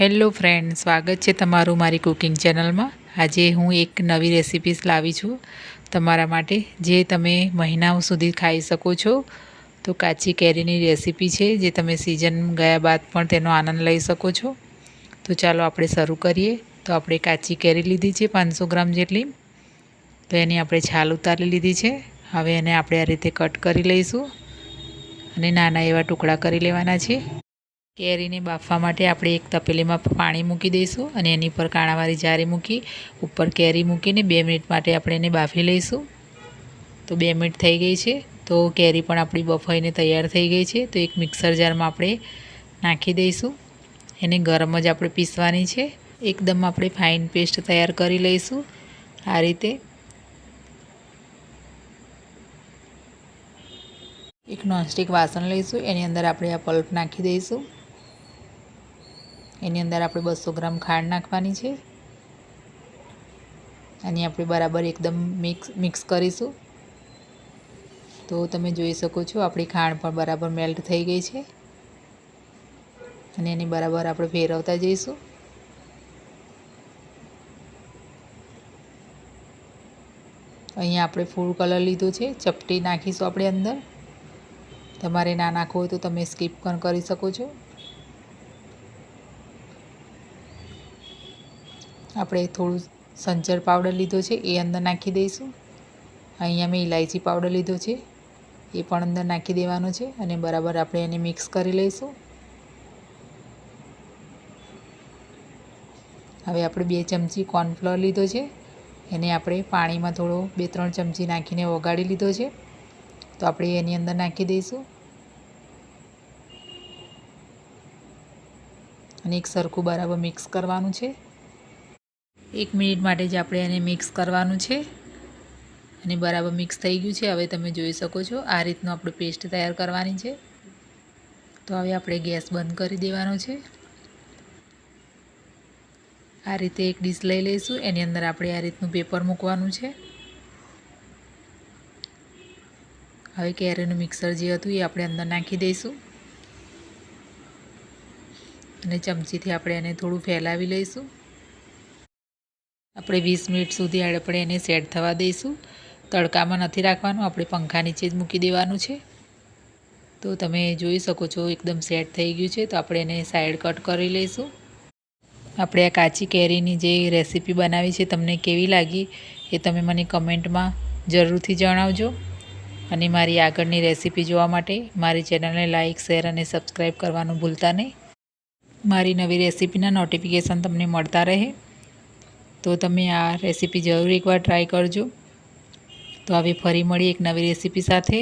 Hello friend, સ્વાગત છે તમારું મારી કુકિંગ ચેનલમાં. આજે હું એક નવી રેસિપીસ લાવી છું તમારા માટે, જે તમે મહિનાઓ સુધી ખાઈ શકો છો. તો કાચી કેરીની રેસિપી છે, જે તમે સિઝન ગયા બાદ પણ તેનો આનંદ લઈ શકો છો. તો ચાલો આપણે શરૂ કરીએ. તો આપણે કાચી કેરી લીધી છે પાંચસો ગ્રામ જેટલી. તો એની આપણે છાલ ઉતારી લીધી છે. હવે એને આપણે આ રીતે કટ કરી લઈશું અને નાના એવા ટુકડા કરી લેવાના છે. કેરીને બાફવા માટે આપણે એક તપેલીમાં પાણી મૂકી દઈશું અને એની પર કાણાવાળી જારી મૂકી ઉપર કેરી મૂકીને બે મિનિટ માટે આપણે એને બાફી લઈશું. તો બે મિનિટ થઈ ગઈ છે. તો કેરી પણ આપણી બફાઈને તૈયાર થઈ ગઈ છે. તો એક મિક્સર જારમાં આપણે નાખી દઈશું. એને ગરમ જ આપણે પીસવાની છે. એકદમ આપણે ફાઇન પેસ્ટ તૈયાર કરી લઈશું આ રીતે. એક નોનસ્ટિક વાસણ લઈશું. એની અંદર આપણે આ પલ્પ નાખી દઈશું. એની અંદર આપણે બસો ગ્રામ ખાંડ નાખવાની છે. અને આપણે બરાબર એકદમ મિક્સ મિક્સ કરીશું. તો તમે જોઈ શકો છો, આપણી ખાંડ પણ બરાબર મેલ્ટ થઈ ગઈ છે. અને એની બરાબર આપણે ફેરવતા જઈશું. અહીંયા આપણે ફૂડ કલર લીધો છે, ચપટી નાખીશું આપણે અંદર. તમારે ના નાખવો હોય તો તમે સ્કીપ પણ કરી શકો છો. આપણે થોડું સંચર પાવડર લીધો છે, એ અંદર નાખી દઈશું. અહીંયા મેં ઇલાયચી પાવડર લીધો છે, એ પણ અંદર નાખી દેવાનો છે અને બરાબર આપણે એને મિક્સ કરી લઈશું. હવે આપણે બે ચમચી કોર્નફ્લોર લીધો છે, એને આપણે પાણીમાં થોડો બે ત્રણ ચમચી નાખીને ઓગાળી લીધો છે, તો આપણે એની અંદર નાખી દઈશું. અને એક સરખું બરાબર મિક્સ કરવાનું છે. એક મિનિટ માટે જ આપણે એને મિક્સ કરવાનું છે. અને બરાબર મિક્સ થઈ ગયું છે. હવે તમે જોઈ શકો છો, આ રીતનું આપણું પેસ્ટ તૈયાર કરવાની છે. તો હવે આપણે ગેસ બંધ કરી દેવાનો છે. આ રીતે એક ડીશ લઈ લઈશું. એની અંદર આપણે આ રીતનું પેપર મૂકવાનું છે. હવે કેરીનું મિક્સર જે હતું એ આપણે અંદર નાખી દઈશું. અને ચમચીથી આપણે એને થોડું ફેલાવી લઈશું. આપણે વીસ મિનિટ સુધી આપણે એને સેટ થવા દઈશું. તડકામાં નથી રાખવાનું, આપણે પંખા નીચે જ મૂકી દેવાનું છે. તો તમે જોઈ શકો છો, એકદમ સેટ થઈ ગયું છે. તો આપણે એને સાઈડ કટ કરી લઈશું. આપણે આ કાચી કેરીની જે રેસીપી બનાવી છે, તમને કેવી લાગી એ તમે મને કમેન્ટમાં જરૂરથી જણાવજો. અને મારી આગળની રેસીપી જોવા માટે મારી ચેનલને લાઇક શેર અને સબસ્ક્રાઈબ કરવાનું ભૂલતા નહીં. મારી નવી રેસીપીના નોટિફિકેશન તમને મળતા રહે. તો તમે આ રેસીપી જરૂર એકવાર ટ્રાય કરજો. તો હવે ફરી મળી એક નવી રેસીપી સાથે.